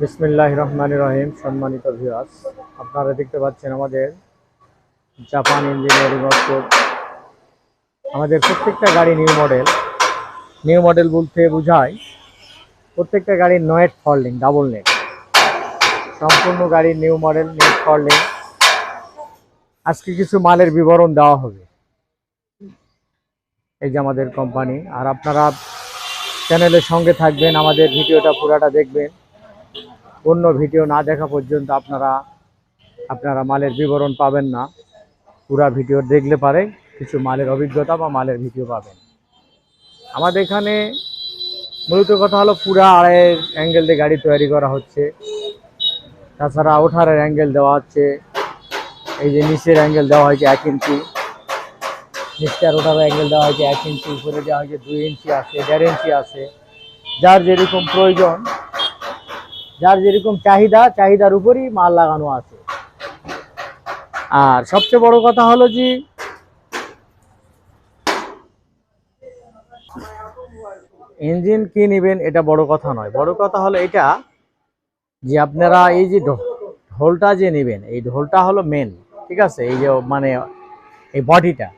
বিসমিল্লাহ রহমান রহিম, সম্মানিত ভিউয়ার্স আপনারা দেখতে পাচ্ছেন আমাদের জাপান ইঞ্জিনিয়ারিং ওয়ার্কশপ আমাদের প্রত্যেকটা গাড়ি নিউ মডেল নিউ মডেল বলতে বোঝায় প্রত্যেকটা গাড়ির নয়েট ফল্ডিং ডাবল নেট সম্পূর্ণ গাড়ির নিউ মডেল নেট ফল্ডিং আজকে কিছু মালের বিবরণ দেওয়া হবে। এই যে আমাদের কোম্পানি আর আপনারা চ্যানেলের সঙ্গে থাকবেন, আমাদের ভিডিওটা পুরাটা দেখবেন। অন্য ভিডিও না দেখা পর্যন্ত আপনারা আপনারা মালের বিবরণ পাবেন না। পুরা ভিডিও দেখলে পারে কিছু মালের অভিজ্ঞতা বা মালের ভিডিও পাবেন। আমাদের এখানে মূলত কথা হলো পুরা আড়াই অ্যাঙ্গেল দিয়ে গাড়ি তৈরি করা হচ্ছে। তাছাড়া ওঠারের অ্যাঙ্গেল দেওয়া হচ্ছে। এই যে নিচের অ্যাঙ্গেল দেওয়া হয়েছে এক ইঞ্চি। নিচটার ওঠার অ্যাঙ্গেল দেওয়া হয়েছে এক ইঞ্চি। উপরে দেওয়া হয়েছে দুই ইঞ্চি আছে, দেড় ইঞ্চি আছে। যার যেরকম প্রয়োজন যার যেরকম চাহিদা, চাহিদার উপরই মাল লাগানো আছে। আর সবচেয়ে বড় কথা হলো যে, ইঞ্জিন কি নেবেন এটা বড় কথা নয়। বড় কথা হলো এটা যে, আপনারা এই যে ঢোলটা যে নেবেন, এই ঢোলটা হলো মেন ঠিক আছে? এই যে মানে এই বডিটা।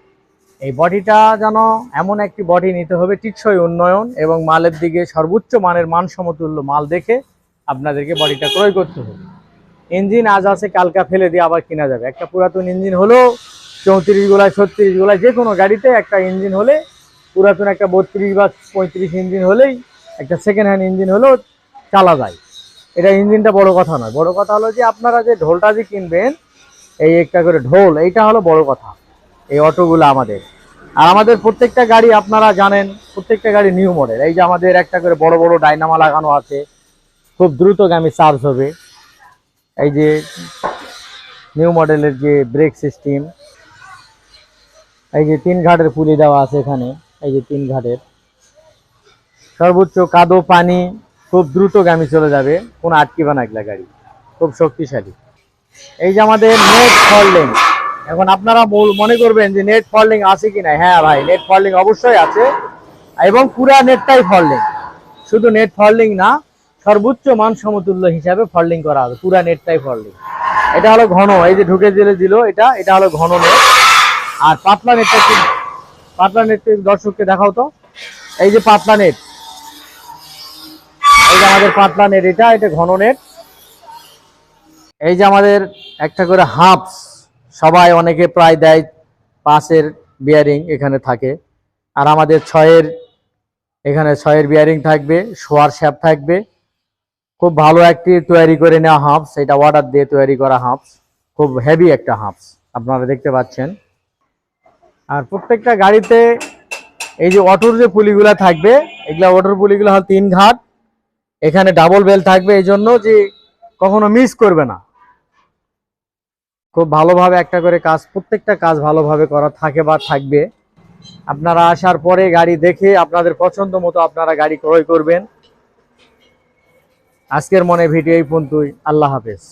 এই বডিটা যেন এমন একটি বডি নিতে হবে, টিকসই উন্নয়ন এবং মালের দিকে সর্বোচ্চ মানের মান সমতুল্য মাল দেখে আপনাদেরকে বডিটা ক্রয় করতে হবে। ইঞ্জিন আজ আছে, কালকা ফেলে দিয়ে আবার কিনা যাবে। একটা পুরাতন ইঞ্জিন হলেও চৌত্রিশ গোলায়, ছত্রিশ গোলায় যে কোনো গাড়িতে একটা ইঞ্জিন হলে, পুরাতন একটা বত্রিশ বা পঁয়ত্রিশ ইঞ্জিন হলেই, একটা সেকেন্ড হ্যান্ড ইঞ্জিন হলেও চালা যায়। এটা ইঞ্জিনটা বড় কথা নয়। বড় কথা হলো যে আপনারা যে ঢোলটা যে কিনবেন, এই একটা করে ঢোল, এইটা হলো বড় কথা। এই অটোগুলো আমাদের। আর আমাদের প্রত্যেকটা গাড়ি আপনারা জানেন, প্রত্যেকটা গাড়ি নিউ মডেল এই যে আমাদের একটা করে বড় বড় ডাইনামা লাগানো আছে। খুব দ্রুতগামী চার্জ হবে। এই যে নিউ মডেলের যে ব্রেক সিস্টেম এই যে তিন ঘাটের পুলি দেওয়া আছে এখানে, এই যে তিন ঘাটের। সর্বোচ্চ কাদো পানি খুব দ্রুতগামী চলে যাবে, কোনো আটকিবে না এগুলা গাড়ি, খুব শক্তিশালী। এই যে আমাদের নেট ফল্ডিং এখন আপনারা মনে করবেন যে নেট ফল্ডিং আছে কি না? হ্যাঁ ভাই নেট ফল্ডিং অবশ্যই আছে, এবং পুরা নেটটাই ফল্ডিং শুধু নেট ফল্ডিং না সর্বোচ্চ মান সমতুল্য হিসাবে ফল্ডিং করা হবে। পুরা নেটটাই ফল্ডিং। এটা হলো ঘন, এই যে ঢুকে দিলে দিল, এটা এটা হলো ঘন নেট। আর পাতলা নেটটা কি? পাতলা নেটটা দর্শককে দেখাও তো। এই যে পাতলা নেট। এই যে আমাদের পাতলা নেট, এটা এটা ঘন নেট। এই যে আমাদের একটা করে হাফস, সবাই অনেকে প্রায় দেয় পাঁচের বিয়ারিং এখানে থাকে। আর আমাদের ছয়ের, এখানে ছয়ের বিয়ারিং থাকবে, শোয়ার শ্যাপ থাকবে। খুব ভালো একটি তৈরি করে নেওয়া হাফস এটা অর্ডার দিয়ে তৈরি করা হাফস খুব হেভি একটা হাফস আপনারা দেখতে পাচ্ছেন। আর প্রত্যেকটা গাড়িতে এই যে অটোর যে পুলিগুলা থাকবে, এগুলা অটোর পুলিগুলো হল তিন ঘাট। এখানে ডাবল বেল থাকবে। এই জন্য যে কখনো মিস করবে না। খুব ভালোভাবে একটা করে কাজ, প্রত্যেকটা কাজ ভালোভাবে করা থাকে বা থাকবে। আপনারা আসার পরে গাড়ি দেখে আপনাদের পছন্দ মতো আপনারা গাড়ি ক্রয় করবেন। আজকের মনে ভিডিও এই পর্যন্তই। আল্লাহ হাফেজ।